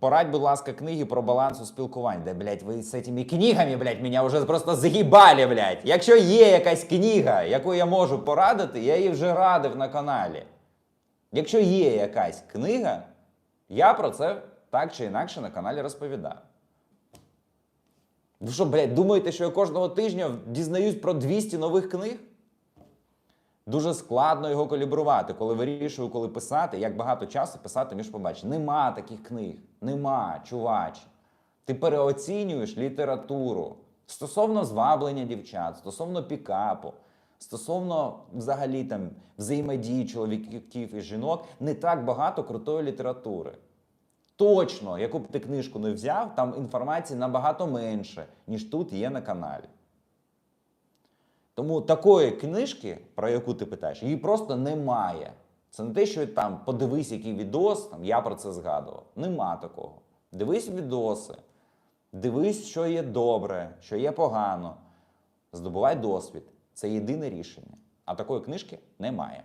Порадь, будь ласка, книги про баланс у спілкуванні. Де, блядь, ви з цими книгами, блядь, мене вже просто загибали, блядь. Якщо є якась книга, яку я можу порадити, я її вже радив на каналі. Якщо є якась книга, я про це так чи інакше на каналі розповідаю. Ви що, блядь, думаєте, що я кожного тижня дізнаюсь про 200 нових книг? Дуже складно його калібрувати, коли вирішую, коли писати, як багато часу писати між побачення. Нема таких книг. Нема, чувач. Ти переоцінюєш літературу стосовно зваблення дівчат, стосовно пікапу, стосовно взагалі там взаємодії чоловіків і жінок, не так багато крутої літератури. Точно, яку б ти книжку не взяв, там інформації набагато менше, ніж тут є на каналі. Тому такої книжки, про яку ти питаєш, її просто немає. Це не те, що там подивись, який відос, там, я про це згадував. Нема такого. Дивись відоси, дивись, що є добре, що є погано. Здобувай досвід. Це єдине рішення. А такої книжки немає.